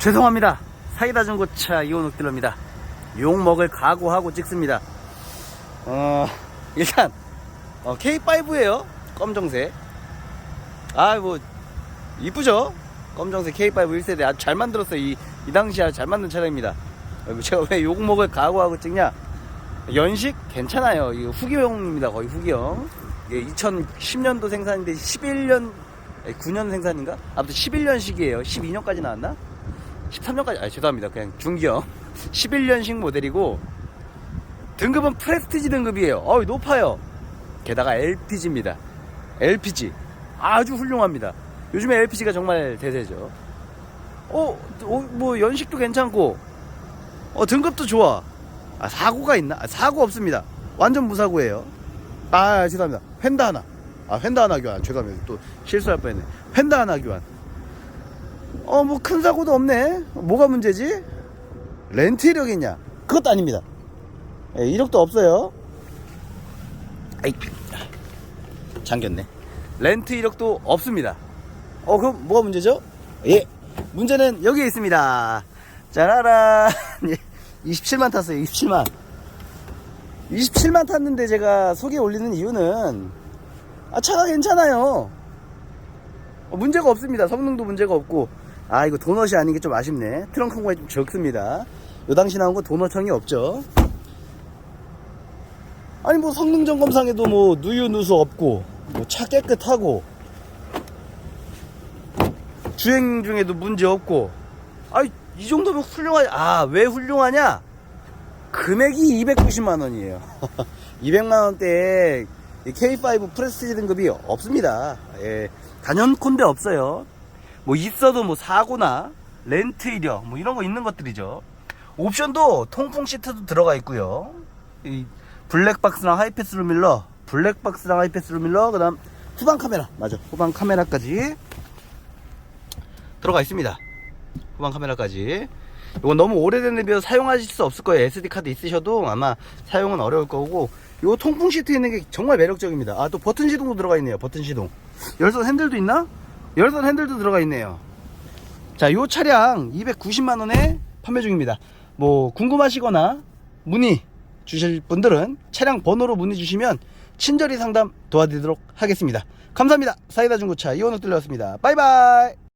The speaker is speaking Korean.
죄송합니다. 사이다 중고차 이온욱 딜러입니다. 욕 먹을 각오하고 찍습니다. 어, 일단, 어, K5에요. 검정색. 아, 뭐, 이쁘죠? 검정색 K5 1세대 아주 잘 만들었어요. 이, 이 당시에 아주 잘 만든 차량입니다. 어, 제가 왜 욕 먹을 각오하고 찍냐? 연식 괜찮아요. 이거 후기형입니다. 거의 후기형. 이게 2010년도 생산인데 11년, 9년 생산인가? 아무튼 11년식이에요. 12년까지 나왔나? 13년까지, 아, 죄송합니다. 그냥 중기형. 11년식 모델이고, 등급은 프레스티지 등급이에요. 어우, 높아요. 게다가 LPG입니다. LPG. 아주 훌륭합니다. 요즘에 LPG가 정말 대세죠. 어, 어, 뭐, 연식도 괜찮고, 어, 등급도 좋아. 아, 사고가 있나? 아, 사고 없습니다. 완전 무사고예요. 아, 죄송합니다. 펜다 하나. 아, 펜다 하나 교환. 죄송합니다. 또 실수할 뻔했네. 펜다 하나 교환. 어, 뭐 큰 사고도 없네. 뭐가 문제지? 렌트 이력이냐? 그것도 아닙니다. 예, 이력도 없어요. 아이, 잠겼네. 렌트 이력도 없습니다. 어, 그럼 뭐가 문제죠? 예, 문제는 여기에 있습니다. 짜라란. 예, 27만 탔어요, 27만. 27만 탔는데 제가 소개 올리는 이유는, 아, 차가 괜찮아요. 어, 문제가 없습니다. 성능도 문제가 없고. 아, 이거 도넛이 아닌 게 좀 아쉽네. 트렁크 공간이 좀 적습니다. 요 당시 나온 거 도넛형이 없죠. 아니, 뭐 성능 점검상에도 뭐 누유 누수 없고, 뭐 차 깨끗하고, 주행 중에도 문제 없고, 아이, 이 정도면 훌륭하냐? 아, 왜 훌륭하냐? 금액이 290만 원이에요. 200만 원대에 K5 프레스티지 등급이 없습니다. 예, 단연콘대 없어요. 뭐 있어도 뭐 사고나 렌트 이력 뭐 이런 거 있는 것들이죠. 옵션도 통풍 시트도 들어가 있고요. 이 블랙박스랑 하이패스 루밀러, 블랙박스랑 하이패스 루밀러, 그다음 후방 카메라 맞아. 후방 카메라까지 들어가 있습니다. 후방 카메라까지. 이건 너무 오래된 앱이어서 사용하실 수 없을 거예요. SD 카드 있으셔도 아마 사용은 어려울 거고. 요 통풍 시트 있는 게 정말 매력적입니다. 아, 또 버튼 시동도 들어가 있네요. 버튼 시동. 열선 핸들도 있나? 열선 핸들도 들어가 있네요. 자, 요 차량 290만 원에 판매 중입니다. 뭐 궁금하시거나 문의 주실 분들은 차량 번호로 문의 주시면 친절히 상담 도와드리도록 하겠습니다. 감사합니다. 사이다 중고차 이원욱 들렸습니다. 바이바이.